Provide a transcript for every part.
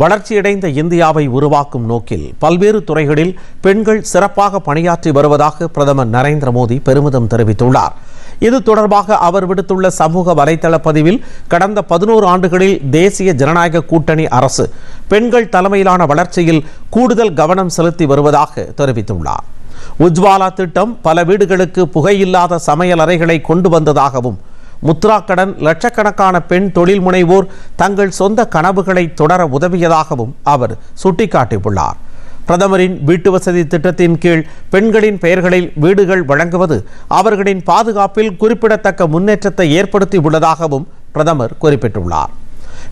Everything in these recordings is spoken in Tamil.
வளர்ச்சியடைந்த இந்தியாவை உருவாக்கும் நோக்கில் பல்வேறு துறைகளில் பெண்கள் சிறப்பாக பணியாற்றி வருவதாக பிரதமர் நரேந்திர மோடி பெருமிதம் தெரிவித்துள்ளார். இது தொடர்பாக அவர் விடுத்துள்ள சமூக வலைதள பதிவில் கடந்த பதினோரு ஆண்டுகளில் தேசிய ஜனநாயக கூட்டணி அரசு பெண்கள் தலைமையிலான வளர்ச்சியில் கூடுதல் கவனம் செலுத்தி வருவதாக தெரிவித்துள்ளார். உஜ்வாலா திட்டம் பல வீடுகளுக்கு புகையில்லாத சமையல் அறைகளை கொண்டு வந்ததாகவும் முத்ரா கடன் லட்சக்கணக்கான பெண் தொழில் முனைவோர் தங்கள் சொந்த கனவுகளை தொடர உதவியதாகவும் அவர் சுட்டிக்காட்டியுள்ளார். பிரதமரின் வீட்டு வசதி திட்டத்தின் கீழ் பெண்களின் பெயர்களில் வீடுகள் வழங்குவது அவர்களின் பாதுகாப்பில் குறிப்பிடத்தக்க முன்னேற்றத்தை ஏற்படுத்தி உள்ளதாகவும் பிரதமர் குறிப்பிட்டுள்ளார்.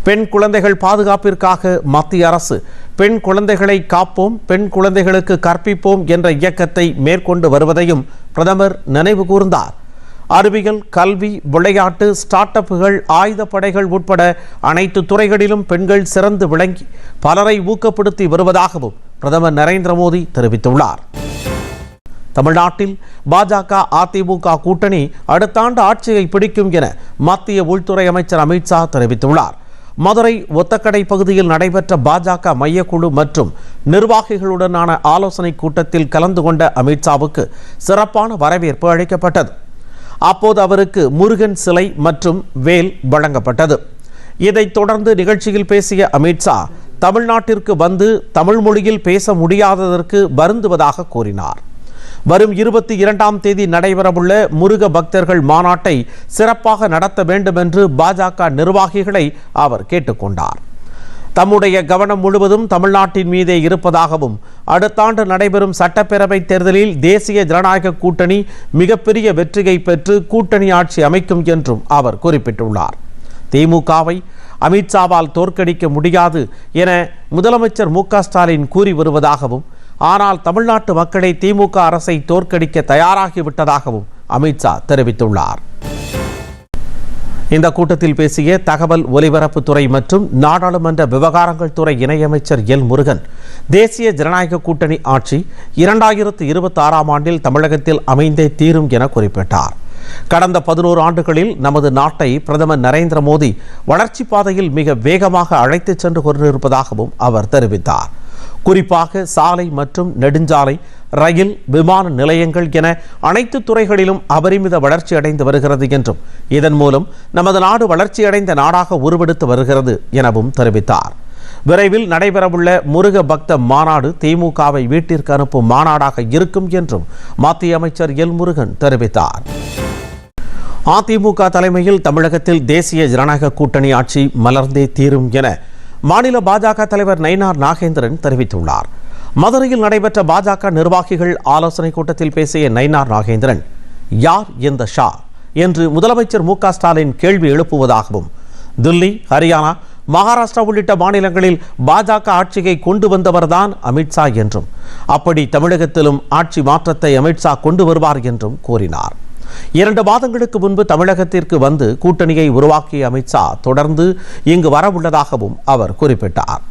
பெண் குழந்தைகள் பாதுகாப்பிற்காக மத்திய அரசு பெண் குழந்தைகளை காப்போம் பெண் குழந்தைகளுக்கு கற்பிப்போம் என்ற இயக்கத்தை மேற்கொண்டு வருவதையும் பிரதமர் நினைவு கூர்ந்தார். அறிவியல் கல்வி விளையாட்டு ஸ்டார்ட் அப்புகள் ஆயுதப்படைகள் உட்பட அனைத்து துறைகளிலும் பெண்கள் சிறந்து விளங்கி பலரை ஊக்கப்படுத்தி வருவதாகவும் பிரதமர் நரேந்திர மோடி தெரிவித்துள்ளார். தமிழ்நாட்டில் பாஜக அதிமுக கூட்டணி அடுத்த ஆண்டு ஆட்சியை பிடிக்கும் என மத்திய உள்துறை அமைச்சர் அமித்ஷா தெரிவித்துள்ளார். மதுரை ஒத்தக்கடை பகுதியில் நடைபெற்ற பாஜக மையக்குழு மற்றும் நிர்வாகிகளுடனான ஆலோசனைக் கூட்டத்தில் கலந்து கொண்ட அமித்ஷாவுக்கு சிறப்பான வரவேற்பு அளிக்கப்பட்டது. அப்போது அவருக்கு முருகன் சிலை மற்றும் வேல் வழங்கப்பட்டது. இதைத் தொடர்ந்து நிகழ்ச்சியில் பேசிய அமித்ஷா தமிழ்நாட்டிற்கு வந்து தமிழ் மொழியில் பேச முடியாததற்கு வருந்துவதாக கூறினார். வரும் இருபத்தி இரண்டாம் தேதி நடைபெறவுள்ள முருக பக்தர்கள் மாநாட்டை சிறப்பாக நடத்த வேண்டும் என்று பாஜக நிர்வாகிகளை அவர் கேட்டுக்கொண்டார். தம்முடைய கவனம் முழுவதும் தமிழ்நாட்டின் மீதே இருப்பதாகவும் அடுத்த ஆண்டு நடைபெறும் சட்டப்பேரவை தேர்தலில் தேசிய ஜனநாயக கூட்டணி மிகப்பெரிய வெற்றியை பெற்று கூட்டணி ஆட்சி அமைக்கும் என்றும் அவர் குறிப்பிட்டுள்ளார். திமுகவை அமித்ஷாவால் தோற்கடிக்க முடியாது என முதலமைச்சர் மு க ஸ்டாலின் கூறி வருவதாகவும் ஆனால் தமிழ்நாட்டு மக்களை திமுக அரசை தோற்கடிக்க தயாராகிவிட்டதாகவும் அமித்ஷா தெரிவித்துள்ளார். இந்த கூட்டத்தில் பேசிய தகவல் ஒலிபரப்புத்துறை மற்றும் நாடாளுமன்ற விவகாரங்கள் துறை இணையமைச்சர் எல் முருகன் தேசிய ஜனநாயக கூட்டணி ஆட்சி இரண்டாயிரத்து இருபத்தி ஆறாம் ஆண்டில் தமிழகத்தில் அமைந்தே தீரும் என குறிப்பிட்டார். கடந்த பதினோரு ஆண்டுகளில் நமது நாட்டை பிரதமர் நரேந்திர மோடி வளர்ச்சிப் பாதையில் மிக வேகமாக அழைத்துச் சென்று கொண்டிருப்பதாகவும் அவர் தெரிவித்தார். குறிப்பாக சாலை மற்றும் நெடுஞ்சாலை ரயில் விமான நிலையங்கள் என அனைத்து துறைகளிலும் அபரிமித வளர்ச்சி அடைந்து வருகிறது என்றும் இதன் மூலம் நமது நாடு வளர்ச்சியடைந்த நாடாக உருவெடுத்து வருகிறது எனவும் தெரிவித்தார். விரைவில் நடைபெறவுள்ள முருக பக்த மாநாடு திமுகவை வீட்டிற்கு அனுப்பும் மாநாடாக இருக்கும் என்றும் மத்திய அமைச்சர் எல் முருகன் தெரிவித்தார். அதிமுக தலைமையில் தமிழகத்தில் தேசிய ஜனநாயக கூட்டணி ஆட்சி மலர்ந்தே தீரும் என மாநில பாஜக தலைவர் நயினார் நாகேந்திரன் தெரிவித்துள்ளார். மதுரையில் நடைபெற்ற பாஜக நிர்வாகிகள் ஆலோசனைக் கூட்டத்தில் பேசிய நயினார் நாகேந்திரன் யார் இந்த ஷா? என்று முதலமைச்சர் மு ஸ்டாலின் கேள்வி எழுப்புவதாகவும் தில்லி ஹரியானா மகாராஷ்டிரா உள்ளிட்ட மாநிலங்களில் பாஜக ஆட்சியை கொண்டு வந்தவர்தான் அமித்ஷா என்றும் அப்படி தமிழகத்திலும் ஆட்சி மாற்றத்தை அமித்ஷா கொண்டு வருவார் என்றும் கூறினார். இரண்டு மாதங்களுக்கு முன்பு தமிழகத்திற்கு வந்து கூட்டணியை உருவாக்கிய அமித்ஷா தொடர்ந்து இங்கு வரவுள்ளதாகவும் அவர் குறிப்பிட்டார்.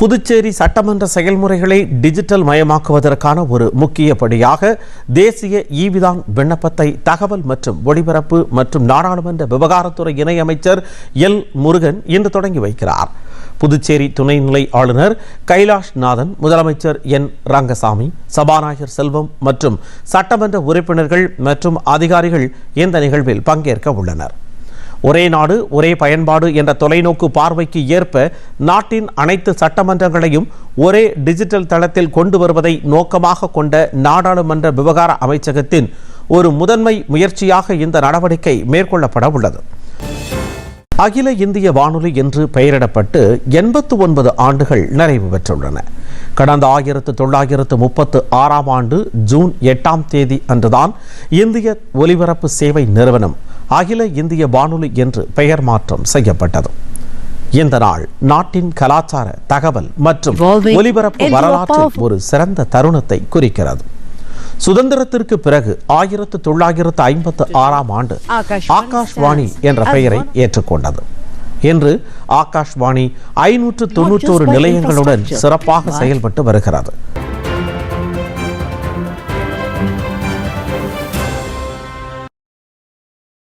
புதுச்சேரி சட்டமன்ற செயல்முறைகளை டிஜிட்டல் மயமாக்குவதற்கான ஒரு முக்கிய படியாக தேசிய ஈவிதான் விண்ணப்பத்தை தகவல் மற்றும் ஒளிபரப்பு மற்றும் நாடாளுமன்ற விவகாரத்துறை இணையமைச்சர் எல் முருகன் இன்று தொடங்கி வைக்கிறார். புதுச்சேரி துணைநிலை ஆளுநர் கைலாஷ் நாதன் முதலமைச்சர் என் ரங்கசாமி சபாநாயகர் செல்வம் மற்றும் சட்டமன்ற உறுப்பினர்கள் மற்றும் அதிகாரிகள் இந்த நிகழ்வில் பங்கேற்க உள்ளனர். ஒரே நாடு ஒரே பயன்பாடு என்ற தொலைநோக்கு பார்வைக்கு ஏற்ப நாட்டின் அனைத்து சட்டமன்றங்களையும் ஒரே டிஜிட்டல் தளத்தில் கொண்டு வருவதை நோக்கமாக கொண்ட நாடாளுமன்ற விவகார அமைச்சகத்தின் ஒரு முதன்மை முயற்சியாக இந்த நடவடிக்கை மேற்கொள்ளப்பட உள்ளது. அகில இந்திய வானொலி என்று பெயரிடப்பட்டு எண்பத்து ஒன்பது ஆண்டுகள் நிறைவு பெற்றுள்ளன. கடந்த ஆயிரத்து தொள்ளாயிரத்து முப்பத்து ஆறாம் ஆண்டு ஜூன் எட்டாம் தேதி அன்றுதான் இந்திய ஒலிபரப்பு சேவை நிறுவனம் அகில இந்திய வானொலி என்று பெயர் மாற்றம் செய்யப்பட்டது. இந்த நாள் நாட்டின் கலாச்சார தகவல் மற்றும் ஒலிபரப்பு வரலாற்றில் ஒரு சிறந்த தருணத்தை குறிக்கிறது. சுதந்திரத்திற்கு பிறகு ஆயிரத்து தொள்ளாயிரத்து ஐம்பத்து ஆறாம் ஆண்டு ஆகாஷ்வாணி என்ற பெயரை ஏற்றுக்கொண்டது. இன்று ஆகாஷ்வாணி ஐநூற்று தொன்னூற்றோரு நிலையங்களுடன் சிறப்பாக செயல்பட்டு வருகிறது.